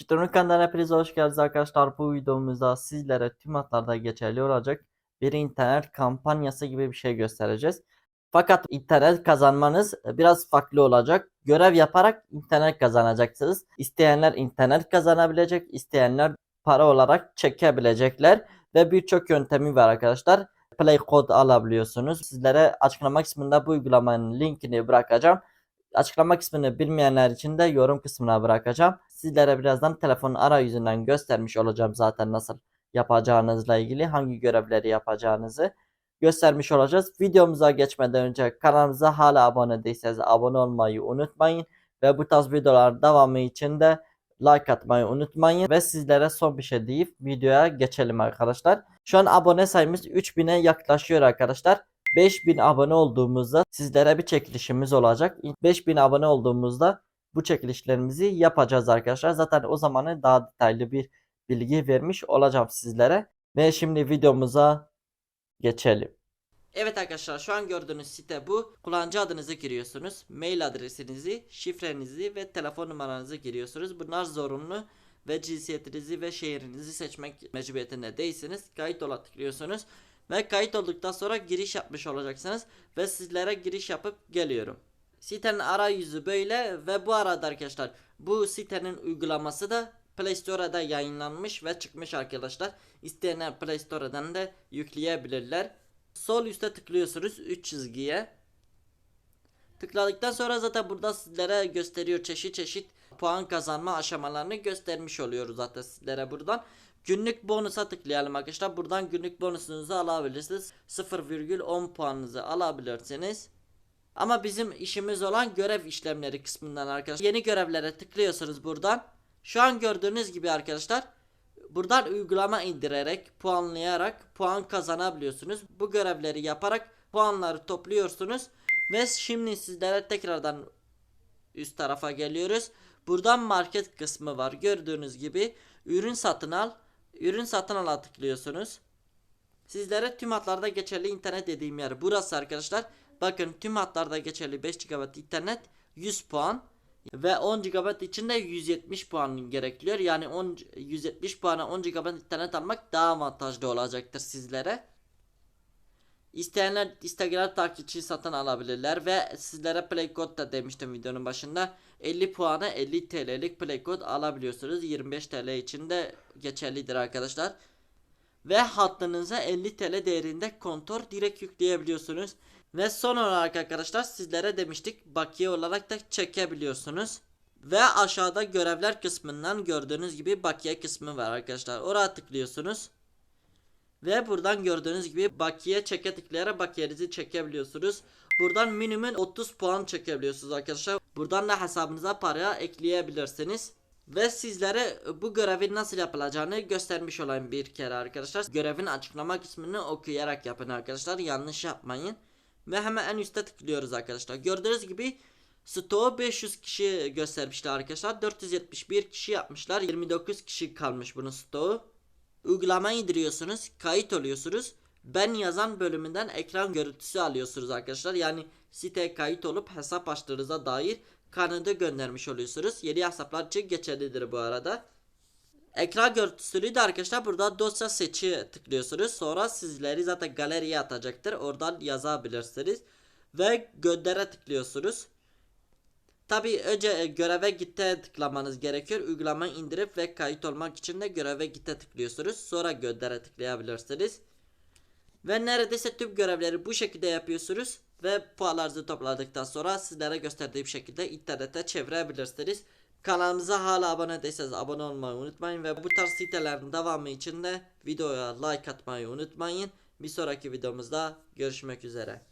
Çıtırın kanalına hepinize hoş geldiniz arkadaşlar. Bu videomuzda sizlere tüm hatlarda geçerli olacak bir internet kampanyası gibi bir şey göstereceğiz. Fakat internet kazanmanız biraz farklı olacak. Görev yaparak internet kazanacaksınız. İsteyenler internet kazanabilecek, isteyenler para olarak çekebilecekler ve birçok yöntemi var arkadaşlar. Play kod alabiliyorsunuz. Sizlere açıklama kısmında bu uygulamanın linkini bırakacağım. Açıklama kısmını bilmeyenler için de yorum kısmına bırakacağım. Sizlere birazdan telefonun arayüzünden göstermiş olacağım zaten nasıl yapacağınızla ilgili hangi görevleri yapacağınızı göstermiş olacağız. Videomuza geçmeden önce kanalımıza hala abone değilseniz abone olmayı unutmayın ve bu tarz videolar devamı için de like atmayı unutmayın ve sizlere son bir şey deyip videoya geçelim arkadaşlar. Şu an abone sayımız 3000'e yaklaşıyor arkadaşlar. 5000 abone olduğumuzda sizlere bir çekilişimiz olacak. 5000 abone olduğumuzda bu çekilişlerimizi yapacağız arkadaşlar. Zaten o zamanı daha detaylı bir bilgi vermiş olacağım sizlere. Ve şimdi videomuza geçelim. Evet arkadaşlar şu an gördüğünüz site bu. Kullanıcı adınızı giriyorsunuz. Mail adresinizi, şifrenizi ve telefon numaranızı giriyorsunuz. Bunlar zorunlu ve cinsiyetinizi ve şehrinizi seçmek mecburiyetinde değilsiniz. Kayıt ola tıklıyorsunuz. Ve kayıt olduktan sonra giriş yapmış olacaksınız. Ve sizlere giriş yapıp geliyorum. Sitenin arayüzü böyle ve bu arada arkadaşlar bu sitenin uygulaması da Play Store'da yayınlanmış ve çıkmış arkadaşlar. İsteyenler Play Store'dan da yükleyebilirler. Sol üstte tıklıyorsunuz 3 çizgiye. Tıkladıktan sonra zaten burada sizlere gösteriyor çeşit çeşit puan kazanma aşamalarını göstermiş oluyoruz zaten sizlere buradan. Günlük bonusa tıklayalım arkadaşlar. Buradan günlük bonusunuzu alabilirsiniz. 0,10 puanınızı alabilirsiniz. Ama bizim işimiz olan görev işlemleri kısmından arkadaşlar. Yeni görevlere tıklıyorsunuz buradan. Şu an gördüğünüz gibi arkadaşlar buradan uygulama indirerek puanlayarak puan kazanabiliyorsunuz. Bu görevleri yaparak puanları topluyorsunuz. Ve şimdi sizlere tekrardan üst tarafa geliyoruz. Buradan market kısmı var. Gördüğünüz gibi ürün satın al. Ürün satın ala tıklıyorsunuz. Sizlere tüm hatlarda geçerli internet dediğim yer burası arkadaşlar. Bakın tüm hatlarda geçerli 5 GB internet 100 puan ve 10 GB için de 170 puan gerekiyor. Yani 10 170 puana 10 GB internet almak daha avantajlı olacaktır sizlere. İsteyenler Instagram takipçi satın alabilirler ve sizlere play code da demiştim videonun başında. 50 puana 50 TL'lik play code alabiliyorsunuz. 25 TL için de geçerlidir arkadaşlar. Ve hattınıza 50 TL değerinde kontör direkt yükleyebiliyorsunuz. Ve son olarak arkadaşlar sizlere demiştik bakiye olarak da çekebiliyorsunuz. Ve aşağıda görevler kısmından gördüğünüz gibi bakiye kısmı var arkadaşlar. Oraya tıklıyorsunuz ve buradan gördüğünüz gibi bakiye çeke tıklayarak bakiyenizi çekebiliyorsunuz. Buradan minimum 30 puan çekebiliyorsunuz arkadaşlar. Buradan da hesabınıza para ekleyebilirsiniz. Ve sizlere bu görevin nasıl yapılacağını göstermiş olayım bir kere arkadaşlar. Görevin açıklama kısmını okuyarak yapın arkadaşlar. Yanlış yapmayın. Ve hemen en üstte tıklıyoruz arkadaşlar. Gördüğünüz gibi Stoğu 500 kişi göstermişler arkadaşlar. 471 kişi yapmışlar. 29 kişi kalmış bunun stoğu. Uygulamayı indiriyorsunuz. Kayıt oluyorsunuz. Ben yazan bölümünden ekran görüntüsü alıyorsunuz arkadaşlar. Yani site kayıt olup hesap açtığınıza dair kanadı göndermiş oluyorsunuz. Yeni hesaplar için geçerlidir bu arada. Ekran görüntüsünü de arkadaşlar burada dosya seçi tıklıyorsunuz. Sonra sizleri zaten galeriye atacaktır. Oradan yazabilirsiniz. Ve göndere tıklıyorsunuz. Tabi önce e, göreve gitte tıklamanız gerekiyor. Uygulamayı indirip ve kayıt olmak için de göreve gitte tıklıyorsunuz. Sonra göndere tıklayabilirsiniz. Ve neredeyse tüm görevleri bu şekilde yapıyorsunuz. Ve puanlarınızı topladıktan sonra sizlere gösterdiğim şekilde internete çevirebilirsiniz. Kanalımıza hala abone değilseniz abone olmayı unutmayın. Ve bu tarz sitelerin devamı için de videoya like atmayı unutmayın. Bir sonraki videomuzda görüşmek üzere.